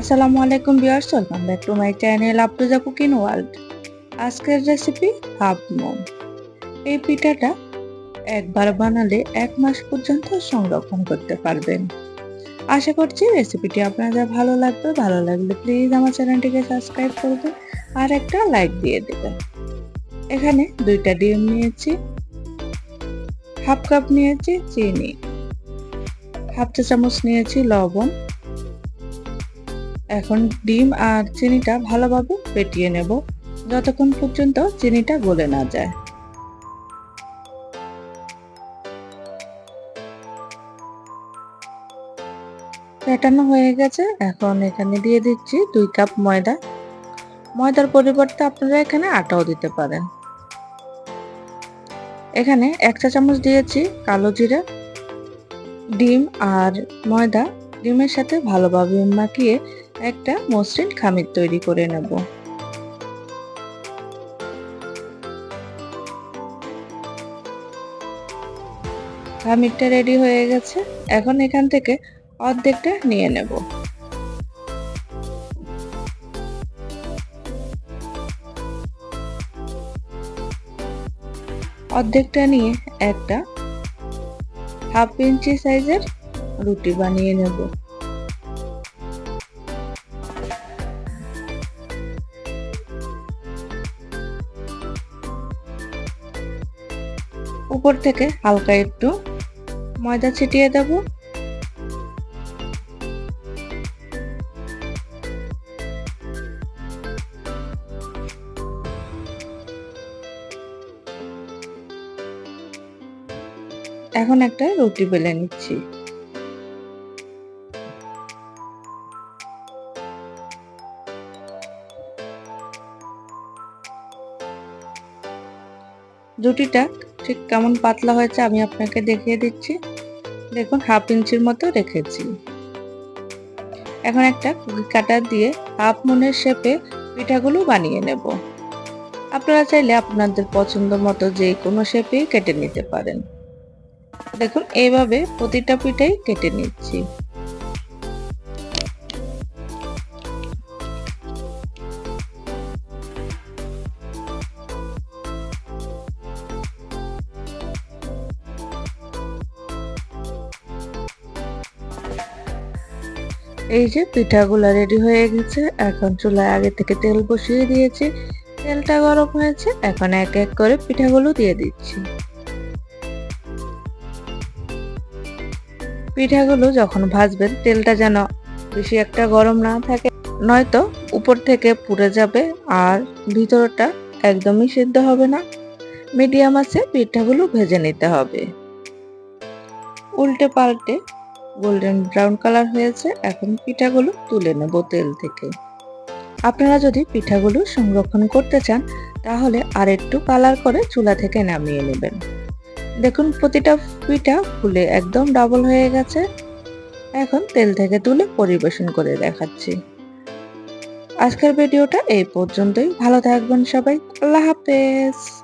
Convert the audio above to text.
আসসালামু আলাইকুম viewers, welcome back to my channel Apruja cooking world. আজকের রেসিপি হাফ মোম। এই পিঠাটা একবার বানালে এক মাস পর্যন্ত সংরক্ষণ করতে পারবেন। আশা করছি রেসিপিটি আপনাদের ভালো লাগবে। ভালো লাগলে প্লিজ আমার চ্যানেলটিকে সাবস্ক্রাইব করবেন আর একটা লাইক দিয়ে দেবেন। এখানে দুইটা ডিম নিয়েছি, হাফ কাপ নিয়েছি চিনি, হাফ চা চামচ নিয়েছি লবণ এখন ডিম আর চিনিটা ভালোভাবে ফেটিয়ে নেব, যতক্ষণ পর্যন্ত চিনিটা গলে না যায়। ফেটানো হয়ে গেছে, এখন এখানে দিয়ে দিচ্ছি দুই কাপ ময়দা। ময়দার পরিবর্তে আপনারা এখানে আটাও দিতে পারেন। এখানে এক চা চামচ দিয়েছি কালো জিরা, ডিম আর ময়দা। ডিমের সাথে ভালোভাবে মাখিয়ে একটা মসৃণ খামির তৈরি করে নেব। খামিরটা রেডি হয়ে গেছে। এখন এখান থেকে অর্ধেকটা নিয়ে নেব। অর্ধেকটা নিয়ে একটা হাফ ইঞ্চি সাইজের রুটি বানিয়ে নেব। উপর থেকে হালকা একটু ময়দা ছিটিয়ে দেব। এখন একটা রুটি বেলে নিচ্ছি। রুটিটা ঠিক কেমন পাতলা হয়েছে আমি আপনাকে দেখিয়ে দিচ্ছি। দেখুন, হাফ ইঞ্চির মতো রেখেছি। এখন একটা কাটার দিয়ে হাফ মনের শেপে পিঠাগুলো বানিয়ে নেব। আপনারা চাইলে আপনাদের পছন্দ মতো যে কোনো শেপেই কেটে নিতে পারেন। দেখুন, এইভাবে প্রতিটা পিঠাই কেটে নিচ্ছি। এই যে পিঠাগুলো রেডি হয়ে গেছে। এখন চুলায় আগে থেকে তেল বসিয়ে দিয়েছি। তেলটা গরম হয়েছে, এখন এক এক করে পিঠাগুলো দিয়ে দিচ্ছি। পিঠাগুলো যখন ভাজবেন, তেলটা যেন বেশি একটা গরম না থাকে, নয়তো উপর থেকে পুড়ে যাবে আর ভিতরটা একদমই সিদ্ধ হবে না। মিডিয়াম আছে, পিঠাগুলো ভেজে নিতে হবে। উল্টে পাল্টে গোল্ডেন ব্রাউন কালার হয়েছে, এখন পিঠাগুলো তুলে নেব তেল থেকে। আপনারা যদি পিঠাগুলো সংরক্ষণ করতে চান, তাহলে আর একটু কালার করে চুলা থেকে নামিয়ে নেবেন। দেখুন, প্রতিটা পিঠা ফুলে একদম ডাবল হয়ে গেছে। এখন তেল থেকে তুলে পরিবেশন করে দেখাচ্ছি। আজকের ভিডিওটা এই পর্যন্তই। ভালো থাকবেন সবাই। আল্লাহ হাফেজ।